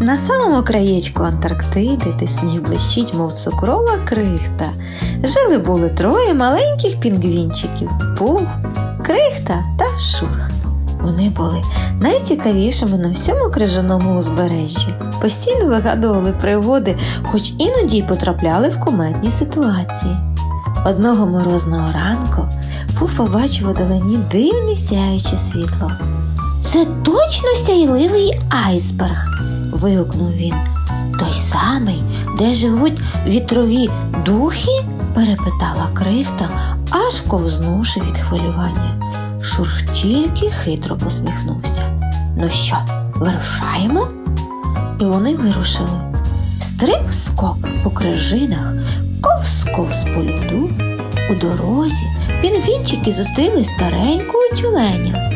На самому краєчку Антарктиди, де сніг блищить, мов цукрова крихта, жили були троє маленьких пінгвінчиків Пух, Крихта та Шур. Вони були найцікавішими на всьому крижаному узбережжі, постійно вигадували пригоди, хоч іноді й потрапляли в куметні ситуації. Одного морозного ранку Пух побачив удалині дивне сяюче світло. Це точно сяйливий айсберг. Вигукнув він. Той самий, де живуть вітрові духи? перепитала крихта, аж ковзнувши від хвилювання. Шурх тільки хитро посміхнувся. Ну що, вирушаємо? І вони вирушили. Стриб скок по крижинах, ковз-ковз по льоду. У дорозі пінгвінчики зустріли старенького тюленя.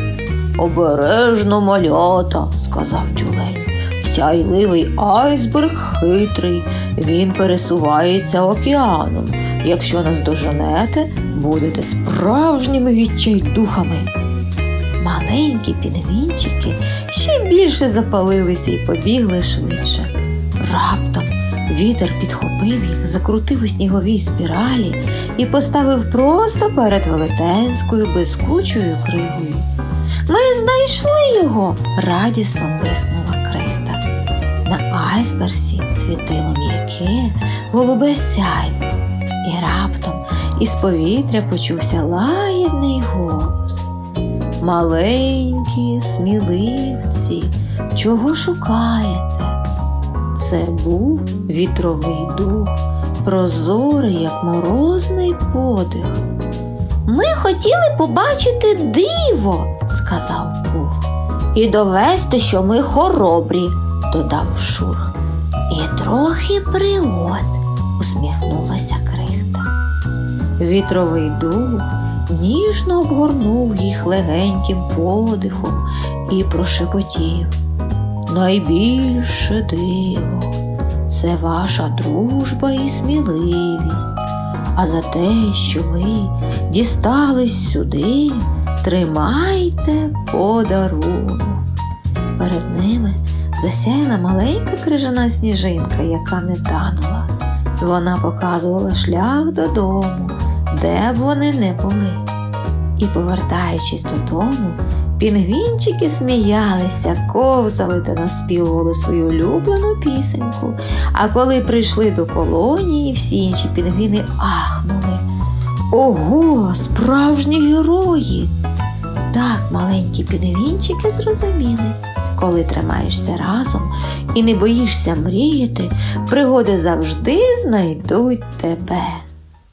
Обережно малята, сказав тюлень. Сяйливий айсберг хитрий, він пересувається океаном. Якщо нас доженете, будете справжніми відчайдухами. Маленькі пінгвінчики ще більше запалилися і побігли швидше. Раптом вітер підхопив їх, закрутив у сніговій спіралі і поставив просто перед велетенською блискучою кригою. Ми знайшли його, радісно блиснула крихта. На айсберсі світило м'яке, голубе сяйво, і раптом із повітря почувся лагідний голос. Маленькі сміливці, чого шукаєте? Це був вітровий дух, прозорий, як морозний подих. Ми хотіли побачити диво, сказав Пух, і довести, що ми хоробрі, додав Шурх. І трохи пригод, усміхнулася крихта. Вітровий дух ніжно обгорнув їх легеньким подихом і прошепотів. Найбільше диво це ваша дружба і сміливість. А за те, що ви дістались сюди, тримайте подарунок. Перед ними засяяла маленька крижана сніжинка, яка не танула. Вона показувала шлях додому, де б вони не були. І, повертаючись додому, пінгвінчики сміялися, ковзали та наспівували свою улюблену пісеньку. А коли прийшли до колонії, всі інші пінгвіни ахнули. Ого, справжні герої! Так маленькі пінгвінчики зрозуміли. Коли тримаєшся разом і не боїшся мріяти, пригоди завжди знайдуть тебе.